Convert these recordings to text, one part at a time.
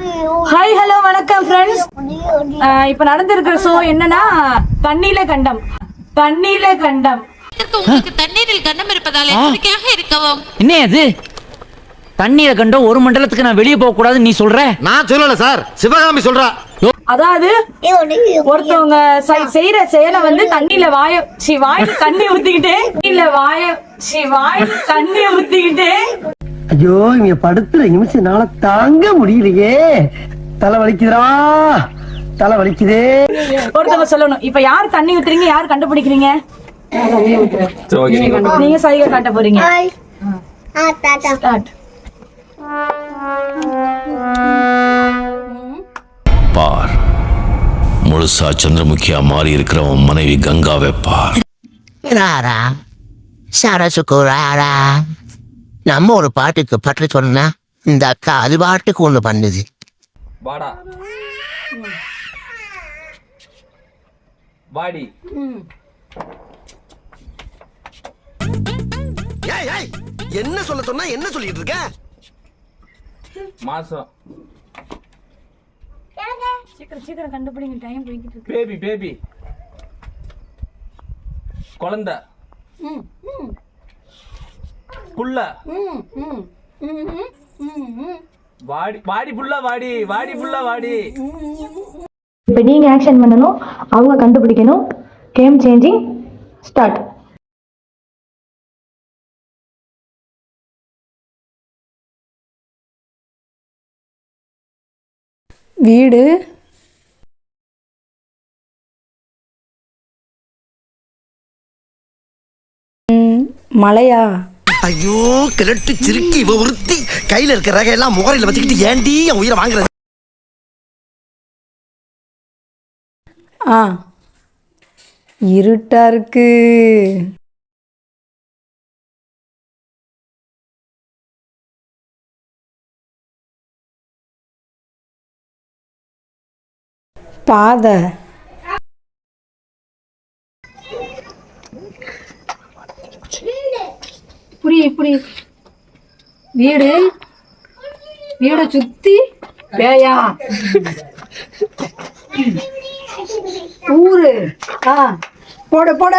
Hi hello வணக்கம் friends இப்ப நடந்திருக்கிற show என்னன்னா தண்ணியில கண்டம். தண்ணியில கண்டம். உங்களுக்கு தண்ணீரில் கண்டம் இருப்பதால் எச்சரிக்கையாக இருக்கவும். என்ன அது தண்ணீரை கண்டோம் ஒரு மண்டலத்துக்கு நான் வெளியே போக கூடாதுன்னு நீ சொல்ற? நான் சொல்லல சார். சிவகாமி சொல்றா. அதாவது ஒருத்தவங்க செய்- செய்யற செயலை வந்து தண்ணியில வாய சி வாயில தண்ணி ஊத்திக்கிட்டே இல்ல வாய சி வாயில தண்ணி ஊத்திக்கிட்டே ஐயோ இங்க படுத்துற நிமிஷம்னால தாங்க முடியலையே. தலை வலிக்குதுடா. தலை வலிக்குதே. ஒருத்தவங்க சொல்லணும். இப்ப யார் தண்ணி ஊத்துறீங்க? யார் கண்டுபிடிக்கிறீங்க? நீங்க சைகை காட்ட போறீங்க. Start. பார். முழுசா சந்திரமுகியா மாறி இருக்கிற உன் மனைவி கங்காவை பார். ராரா. சரசுக்குராரா நம்ம ஒரு பாட்டுக்கு பற்றி சொன்னா இந்த அக்கா அது பாட்டுக்கு ஒண்ணு பண்ணுது. வாடா. வாடி. ஏய் ஏய் என்ன சொல்ல சொன்னா என்ன சொல்லிட்டு இருக்க? மாசம். சீக்கிரம் சீக்கிரம் கண்டுபிடிங்க டைம் போய்கிட்டு இருக்கு. Baby baby. குழந்தை. புள்ள வாடி வாடி புள்ள வாடி வாடி புள்ள வாடி. இப்போ நீங்கள் ஆக்ஷன் பண்ணணும் அவங்க கண்டுபிடிக்கணும். கேம் சேஞ்சிங் ஸ்டார்ட் வீடு. ம், மலையா? ஐயோ கிழட்டு சிரிக்கி இவ உறுத்தி கையில இருக்கிற ரக எல்லாம் முகரையில வச்சுக்கிட்டு ஏண்டி என் உயிரை வாங்குறது? ஆ. இருட்டா இருக்கு. பாதை. புரி வீடு வீடை சுத்தி பேயா? ஊரு. ஆ. போட போட.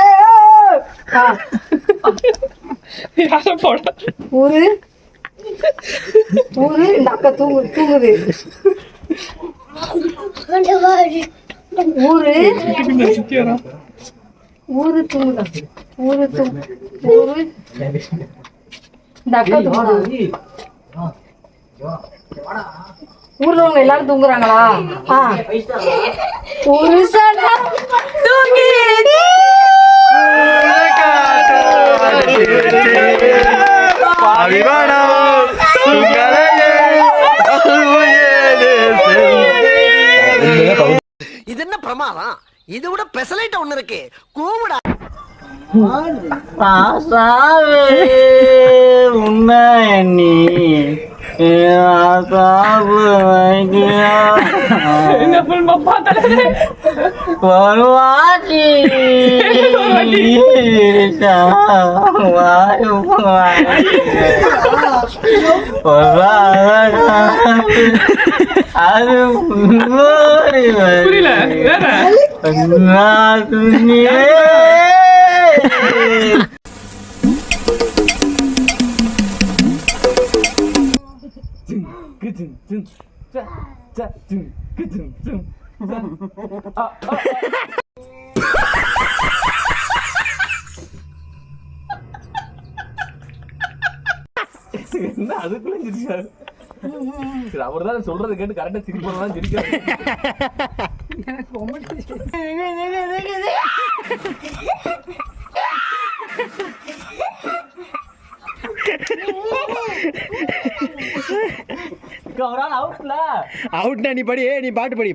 ஆ. ஊரு. ஊரு. இந்த அக்கா தூங்கு தூங்குது. ஊரு. ஊரு தூங்குதா. ஊரு தூங்கு ஊரு. ஊர்ல உங்க எல்லாரும் தூங்குறாங்களா? ஒரு இது என்ன பிரமாதம்? இதை விட பெசலைட்ட ஒண்ணு இருக்கு. கூவுடா. உண்மை நீ வருவாடி அது புரியல கிச்சன் என்ன அதுக்குள்ள சிரிச்சாரு சரி அவர் தான் சொல்றதை கேட்டு கரெக்டா சிரிப்பதான் சிரிக்கிறாரு ஒரு ஆள் அவுட்னா நீ படி நீ பாட்டு படி.